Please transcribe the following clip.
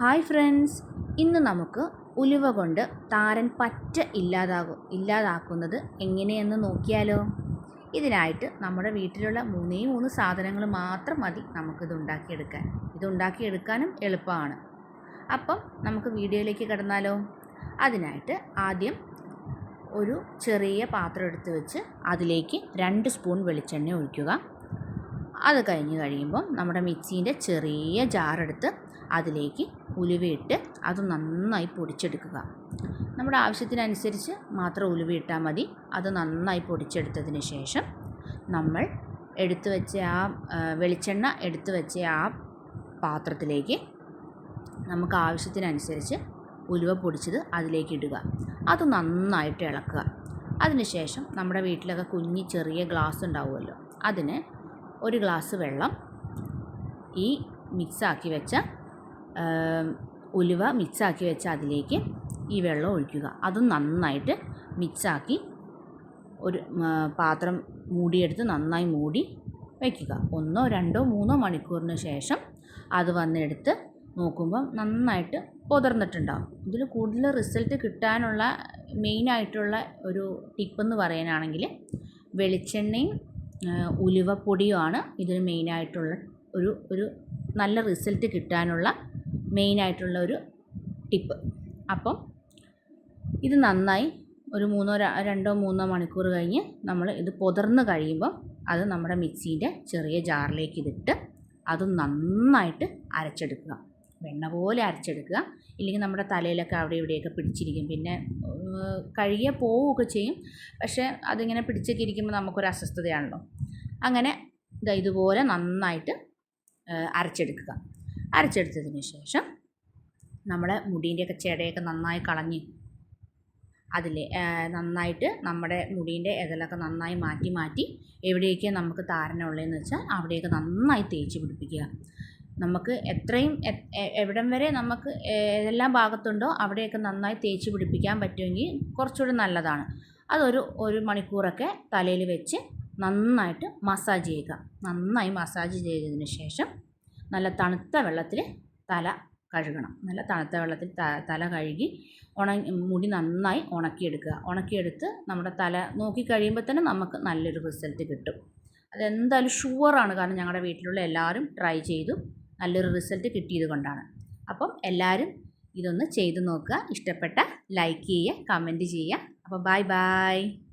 Hi friends. ഇന്ന് നമുക്ക് ഉലുവ കൊണ്ട് താരൻ പറ്റ ഇല്ലാതാകും ഇല്ലാതാക്കുന്നത് എങ്ങനെയെന്ന് നോക്കിയാലോ? ഇതിനായിട്ട് നമ്മുടെ വീട്ടിലുള്ള മൂന്നേ മൂന്ന് സാധനങ്ങൾ മാത്രം മതി നമുക്കിത് ഉണ്ടാക്കിയെടുക്കാൻ. ഇത് ഉണ്ടാക്കിയെടുക്കാനും എളുപ്പമാണ്. അപ്പം നമുക്ക് വീഡിയോയിലേക്ക് കിടന്നാലോ? അതിനായിട്ട് ആദ്യം ഒരു ചെറിയ പാത്രം എടുത്ത് വെച്ച് അതിലേക്ക് രണ്ട് സ്പൂൺ വെളിച്ചെണ്ണ ഒഴിക്കുക. അത് കഴിഞ്ഞ് കഴിയുമ്പോൾ നമ്മുടെ മിക്സീന്റെ ചെറിയ ജാറെടുത്ത് അതിലേക്ക് ഉലുവയിട്ട് അത് നന്നായി പൊടിച്ചെടുക്കുക. നമ്മുടെ ആവശ്യത്തിനനുസരിച്ച് മാത്രം ഉലുവ ഇട്ടാൽ മതി. അത് നന്നായി പൊടിച്ചെടുത്തതിന് ശേഷം നമ്മൾ എടുത്തു വെച്ച ആ വെളിച്ചെണ്ണ എടുത്തു വെച്ച ആ പാത്രത്തിലേക്ക് നമുക്ക് ആവശ്യത്തിനനുസരിച്ച് ഉലുവ പൊടിച്ചത് അതിലേക്ക് ഇടുക. അത് നന്നായിട്ട് ഇളക്കുക. അതിനുശേഷം നമ്മുടെ വീട്ടിലൊക്കെ കുഞ്ഞി ചെറിയ ഗ്ലാസ് ഉണ്ടാവുമല്ലോ. അതിന് ഒരു ഗ്ലാസ് വെള്ളം ഈ മിക്സാക്കി വെച്ച ഉലുവ മിക്സാക്കി വെച്ച അതിലേക്ക് ഈ വെള്ളം ഒഴിക്കുക. അതും നന്നായിട്ട് മിക്സാക്കി ഒരു പാത്രം മൂടിയെടുത്ത് നന്നായി മൂടി വയ്ക്കുക ഒന്നോ രണ്ടോ മൂന്നോ മണിക്കൂറിന് ശേഷം അത് വന്നെടുത്ത് നോക്കുമ്പം നന്നായിട്ട് പുതർന്നിട്ടുണ്ടാകും ഇതിൽ കൂടുതൽ റിസൾട്ട് കിട്ടാനുള്ള മെയിനായിട്ടുള്ള ഒരു ടിപ്പെന്ന് പറയാനാണെങ്കിൽ വെളിച്ചെണ്ണയും ഉലുവപ്പൊടിയുമാണ് ഇതിന് മെയിനായിട്ടുള്ള ഒരു ഒരു നല്ല റിസൾട്ട് കിട്ടാനുള്ള മെയിനായിട്ടുള്ള ഒരു ടിപ്പ്. അപ്പം ഇത് നന്നായി ഒരു മൂന്നോ രണ്ടോ മൂന്നോ മണിക്കൂർ കഴിഞ്ഞ് നമ്മൾ ഇത് പൊതിർന്ന് കഴിയുമ്പോൾ അത് നമ്മുടെ മിക്സീന്റെ ചെറിയ ജാറിലേക്ക് ഇതിട്ട് അത് നന്നായിട്ട് അരച്ചെടുക്കുക. വെണ്ണ പോലെ അരച്ചെടുക്കുക. ഇല്ലെങ്കിൽ നമ്മുടെ തലയിലൊക്കെ അവിടെ ഇവിടെയൊക്കെ പിടിച്ചിരിക്കും. പിന്നെ കഴുകിയ പോവുകയൊക്കെ ചെയ്യും. പക്ഷേ അതിങ്ങനെ പിടിച്ചൊക്കെ ഇരിക്കുമ്പോൾ നമുക്കൊരു അസ്വസ്ഥതയാണല്ലോ. അങ്ങനെ ഇതുപോലെ നന്നായിട്ട് അരച്ചെടുക്കുക. അരച്ചെടുത്തതിന് ശേഷം നമ്മുടെ മുടീന്റെയൊക്കെ ചെടയൊക്കെ നന്നായി കളഞ്ഞ് അതിൽ നന്നായിട്ട് നമ്മുടെ മുടീന്റെ ഇതലൊക്കെ നന്നായി മാറ്റി മാറ്റി എവിടെയൊക്കെ നമുക്ക് താരനുള്ളതെന്ന് വെച്ചാൽ അവിടെയൊക്കെ നന്നായി തേച്ച് പിടിപ്പിക്കുക. നമുക്ക് എത്രയും എവിടം വരെ നമുക്ക് ഏതെല്ലാം ഭാഗത്തുണ്ടോ അവിടെയൊക്കെ നന്നായി തേച്ച് പിടിപ്പിക്കാൻ പറ്റുമെങ്കിൽ കുറച്ചുകൂടി നല്ലതാണ്. അതൊരു ഒരു മണിക്കൂറൊക്കെ തലയിൽ വെച്ച് നന്നായിട്ട് മസാജ് ചെയ്യുക. നന്നായി മസാജ് ചെയ്തതിന് ശേഷം നല്ല തണുത്ത വെള്ളത്തിൽ തല കഴുകണം. നല്ല തണുത്ത വെള്ളത്തിൽ തല കഴുകി ഉണങ്ങി മുടി നന്നായി ഉണക്കിയെടുക്കുക. ഉണക്കിയെടുത്ത് നമ്മുടെ തല നോക്കി കഴിയുമ്പോൾ തന്നെ നമുക്ക് നല്ലൊരു റിസൾട്ട് കിട്ടും. അതെന്തായാലും ഷുവറാണ്. കാരണം ഞങ്ങളുടെ വീട്ടിലുള്ള എല്ലാവരും ട്രൈ ചെയ്തു. നല്ലൊരു റിസൾട്ട് കിട്ടിയത് കൊണ്ടാണ്. അപ്പം എല്ലാവരും ഇതൊന്ന് ചെയ്തു നോക്കുക. ഇഷ്ടപ്പെട്ട ലൈക്ക് ചെയ്യുക കമന്റ് ചെയ്യുക. അപ്പോൾ ബായ് ബൈ